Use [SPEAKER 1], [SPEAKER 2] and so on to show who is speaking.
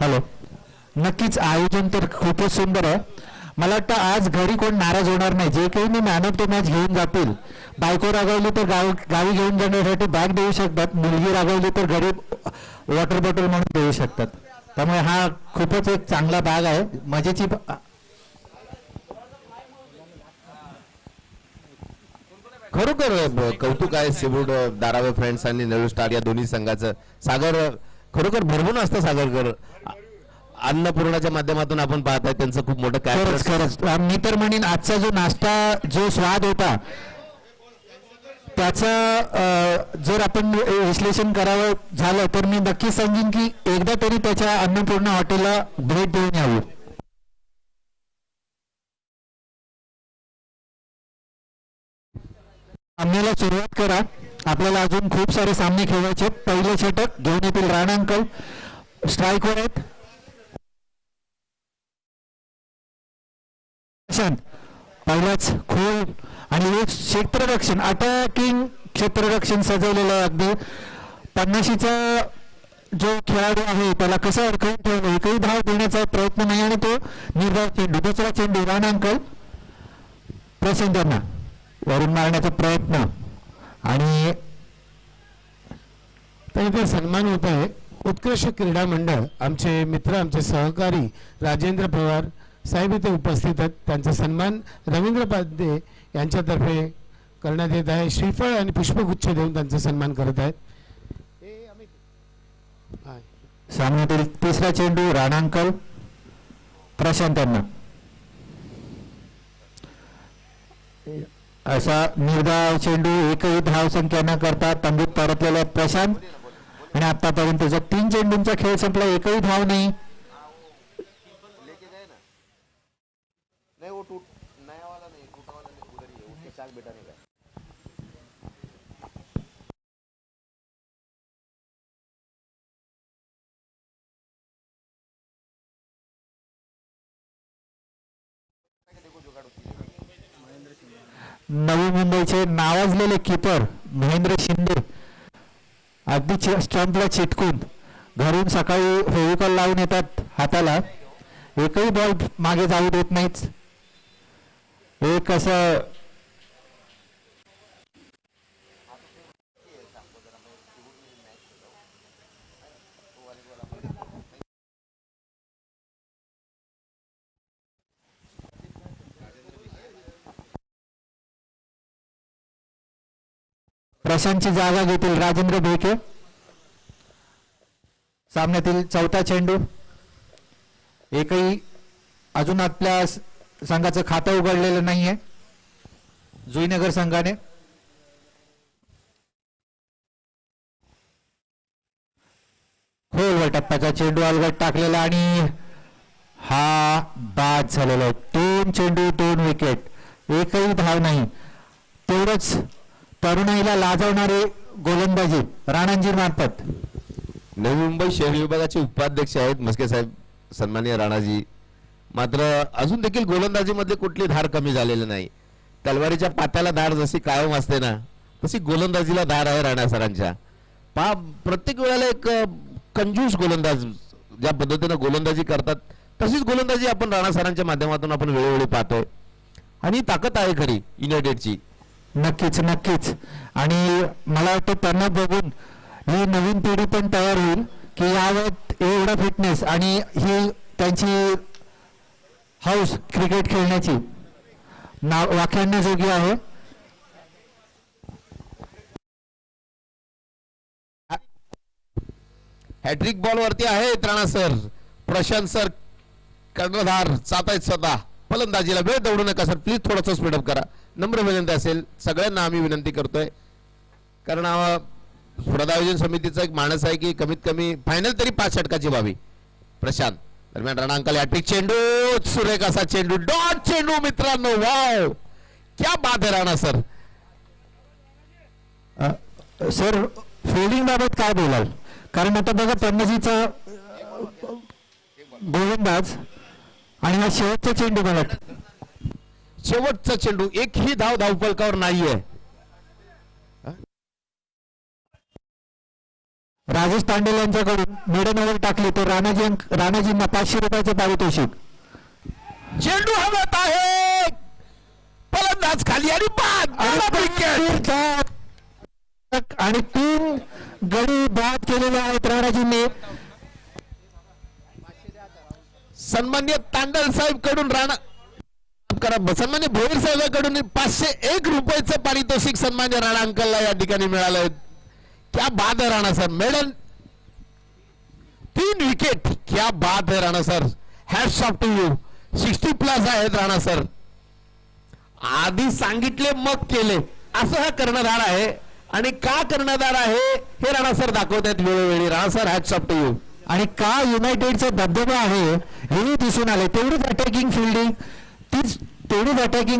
[SPEAKER 1] Hello. नक्कीच आयोजन तर खूपच सुंदर आहे. मला वाटतं आज घरी कोण नाराज होणार नाही. जे काही मी मॅन ऑफ द मॅच घेऊन जातील. बायको रागवली तर गाव गावी घेऊन जाण्यासाठी बॅग देऊ शकतात. मुलगी रागवली तर घरी वॉटर बॉटल म्हणून देऊ शकतात. त्यामुळे हा खूपच एक चांगला भाग आहे. मजेची
[SPEAKER 2] खरोखर कौतुक आहे. सिवूड दारावे फ्रेंड्स आणि नेहरू स्टार या दोन्ही संघाचं. सागर खरोखर भरभरून असतं सागरकर. अन्नपूर्णाच्या माध्यमातून आपण पाहताय त्यांचं खूप मोठं काय
[SPEAKER 1] खरंच मी तर म्हणेन आजचा जो नाश्ता जो स्वाद होता त्याचा जर आपण विश्लेषण करावं झालं तर मी नक्की समजेन की एकदा तरी त्याच्या अन्नपूर्णा हॉटेलला भेट देऊन यावी. सामन्याला सुरुवात करा. आपल्याला अजून खूप सारे सामने खेळायचे आहेत. पहिले षटक घेऊन येतील राणा अंकल स्ट्राईकवर आहेत. पहिलाच खोल आणि एक क्षेत्ररक्षण अटॅकिंग क्षेत्ररक्षण सजवलेलं आहे अगदी. पन्नाशीचा जो खेळाडू आहे त्याला कसं अडकवून ठेवलं एकही धाव देण्याचा प्रयत्न नाही आणि तो निर्धाव चेंडू दुसरा चेंडू राणा अंकल वरून मारण्याचा प्रयत्न. आणि
[SPEAKER 3] तर इथे सन्मान होत आहे. उत्कृष्ट क्रीडा मंडळ आमचे मित्र आमचे सहकारी राजेंद्र पवार साहेब इथे उपस्थित आहेत. त्यांचा सन्मान रवींद्र पाध्ये यांच्यातर्फे करण्यात येत आहे. श्रीफळ आणि पुष्पगुच्छ देऊन त्यांचा सन्मान करत आहेत. हा.
[SPEAKER 1] सामन्यातील तिसरा चेंडू राणा अंकल प्रशांत यांना असा निर्धाव चेंडू एकही धाव संख्या न करता तंबूत परतलेला प्रशांत. आणि आतापर्यंतचा तीन चेंडूंचा खेळ संपला एकही धाव नाही. नवी मुंबईचे नावाजलेले किपर महेंद्र शिंदे. अगदी स्टंपला चिटकून घरून सकाळी फेविकॉल लावून येतात हाताला. एकही बॉल मागे जाऊ देत नाहीत. एक असं प्रशांतची जागा घेतील राजेंद्र भेके सामन्यातील चौथा चेंडू. एकही अजून आपल्या संघाचं खातं उघडलेलं नाहीये. जुईनगर संघाने. हो, खोलवर टप्प्याचा चेंडू अलगट टाकलेला आणि हा बाद झालेला आहे. दोन चेंडू दोन विकेट एकही धाव नाही. तेवढंच तरुणाईला लाजवणारे गोलंदाजी राणांजी मार्फत.
[SPEAKER 2] नवी मुंबई शहर विभागाचे उपाध्यक्ष आहेत मस्के साहेब सन्मान्य राणाजी. मात्र अजून देखील गोलंदाजीमध्ये कुठली धार कमी झालेली नाही. तलवारीच्या पात्याला धार जशी कायम असते ना तशी गोलंदाजीला धार आहे राणा सरांच्या. पहा प्रत्येक वेळेला एक कंजूस गोलंदाज ज्या पद्धतीनं गोलंदाजी करतात तशीच गोलंदाजी आपण राणा सरांच्या माध्यमातून आपण वेळोवेळी पाहतोय. आणि ताकद आहे खरी युनायटेडची.
[SPEAKER 1] नक्कीच नक्कीच. आणि मला वाटतं त्यांना बघून ही नवीन पिढी पण तयार होईल की यावत एवढा फिटनेस आणि ही त्यांची हाऊस क्रिकेट खेळण्याची नाव वाख्याण्याजोगी आहे.
[SPEAKER 2] हॅट्रिक बॉल वरती आहेत राणा सर प्रशांत सर कर्णधार सातायत स्वतः. फलंदाजीला वेळ दौडू नका सर प्लीज थोडंसं स्पीडअप करा. नम्र विनंती असेल सगळ्यांना आम्ही विनंती करतोय. कारण अं, स्पर्धा आयोजन समितीचा एक माणस आहे की कमीत कमी फायनल तरी पाच षटकाची व्हावी. प्रशांत. दरम्यान रणांकल हॅट्रिक चेंडू सुरेख असा चेंडू डॉट चेंडू मित्रांनो वाव! क्या बात आहे राणा सर.
[SPEAKER 1] सर फिल्डिंग बाबत काय बोलाल? कारण आता बघा पन्नासीचा गोलंदाज आणि हा शेवटचा चेंडू मला
[SPEAKER 2] शेवटचा चेंडू एकही धाव धावफलकावर नाहीये.
[SPEAKER 1] राजेश तांडेल यांच्याकडून मिडन ओव्हर टाकली तर राणाजी राणाजींना पाचशे रुपयाचं पारितोषिक.
[SPEAKER 2] चेंडू हवत आहे. फलंदाज खाली आणि बाद.
[SPEAKER 1] आणि तीन गडी बाद केलेले आहेत राणाजींनी.
[SPEAKER 2] सन्मान्य तांडल साहेबकडून राणा माफ बसन म्हणजे भोईर साहेबांकडून पाचशे एक रुपयाचं पारितोषिक सन्मान्य राणा अंकलला या ठिकाणी मिळालंय. क्या बाद है राणा सर. मेडल. तीन विकेट क्या बाद आहे Rana sir. Hats off to you sixty plus आहेत राणा सर. आधी सांगितले मग केले. असं हा कर्णधार आहे. आणि का कर्णधार आहे हे राणा सर दाखवतात वेळोवेळी. Rana sir hats off to you
[SPEAKER 1] आणि का युनायटेडचा धबधबा आहे हे दिसून आले तेवढीच अटॅकिंग फिल्डिंग तीच तेवढीच अटॅकिंग